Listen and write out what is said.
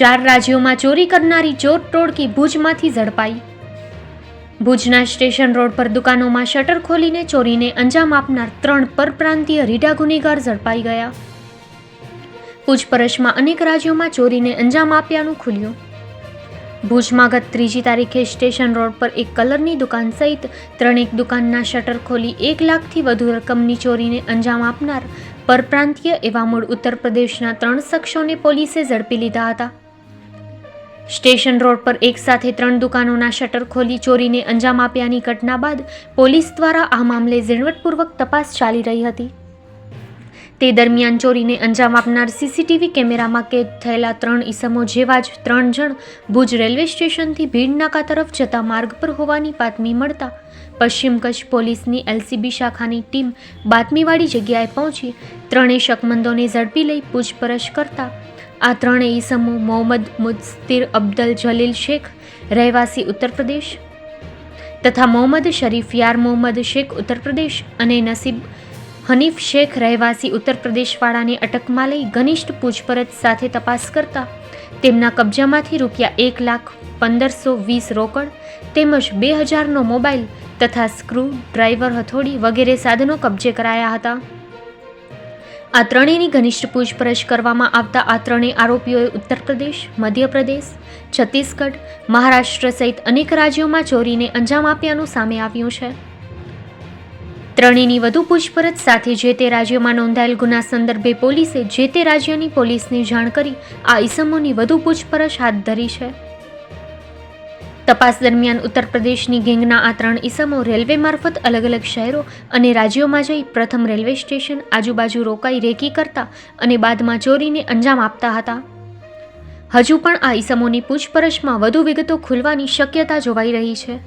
ચાર રાજ્યોમાં ચોરી કરનારી ચોર ટોળકી ભુજમાંથી ઝડપાઈ. ભુજના સ્ટેશન રોડ પર દુકાનોમાં શટર ખોલીને ચોરીને અંજામ આપનાર ત્રણ પરપ્રાંતીય રીઢા ગુનેગાર ઝડપાઈ ગયા. પૂછપરછમાં અનેક રાજ્યોમાં ચોરીને અંજામ આપ્યાનું ખુલ્યું. ભુજમાં ગત ત્રીજી તારીખે સ્ટેશન રોડ પર એક કલરની દુકાન સહિત ત્રણેક દુકાનના શટર ખોલી એક લાખથી વધુ રકમની ચોરીને અંજામ આપનાર પરપ્રાંતીય એવા મૂળ ઉત્તર પ્રદેશના ત્રણ શખ્સોને પોલીસે ઝડપી લીધા હતા. સ્ટેશન રોડ પર એક સાથે ત્રણ દુકાનોના શટર ખોલી ચોરીને અંજામ આપ્યાની ઘટના બાદ પોલીસ દ્વારા આ મામલે ઝીણવટપૂર્વક તપાસ ચાલી રહી હતી. તે દરમિયાન ચોરીને અંજામ આપનાર સીસીટીવી કેમેરામાં કેદ થયેલા ત્રણ ઈસમો જેવા જ ત્રણ જણ ભુજ રેલવે સ્ટેશનથી ભીડ નાકા તરફ જતા માર્ગ પર હોવાની બાતમી મળતા પશ્ચિમ કચ્છ પોલીસની એલસીબી શાખાની ટીમ બાતમીવાળી જગ્યાએ પહોંચી ત્રણેય શકમંદોને ઝડપી લઈ પૂછપરછ કરતા. આ ત્રણેય ઈસમો મોહમ્મદ મુસ્તીર અબ્દલ જલીલ શેખ, રહેવાસી ઉત્તર પ્રદેશ તથા મોહમ્મદ શરીફ યાર મોહમ્મદ શેખ ઉત્તર પ્રદેશ અને નસીબ હનીફ શેખ રહેવાસી ઉત્તર પ્રદેશવાળાને અટકમાં લઈ ઘનિષ્ઠ પૂછપરછ સાથે તપાસ કરતા તેમના કબજામાંથી રૂપિયા એક લાખ પંદરસો વીસ રોકડ તેમજ બે હજારનો મોબાઈલ તથા સ્ક્રૂ, ડ્રાઈવર હથોડી વગેરે સાધનો કબજે કરાયા હતા. આ ત્રણેયની ઘનિષ્ઠ પૂછપરછ કરવામાં આવતા આ ત્રણેય આરોપીઓએ ઉત્તર પ્રદેશ, મધ્યપ્રદેશ, છત્તીસગઢ, મહારાષ્ટ્ર સહિત અનેક રાજ્યોમાં ચોરીને અંજામ આપ્યાનું સામે આવ્યું છે. ત્રણેયની વધુ પૂછપરછ સાથે જે તે રાજ્યોમાં નોંધાયેલ ગુના સંદર્ભે પોલીસે જે તે રાજ્યની પોલીસને જાણ કરી, આ ઈસમોની વધુ પૂછપરછ હાથ ધરી છે. તપાસ દરમિયાન ઉત્તર પ્રદેશની ગેંગના આ ત્રણ ઈસમો રેલવે મારફત અલગ અલગ શહેરો અને રાજ્યોમાં જઈ પ્રથમ રેલવે સ્ટેશન આજુબાજુ રોકાઈ રેકી કરતા અને બાદમાં ચોરીને અંજામ આપતા હતા. હજુ પણ આ ઈસમોની પૂછપરછમાં વધુ વિગતો ખુલવાની શક્યતા જોવાઈ રહી છે.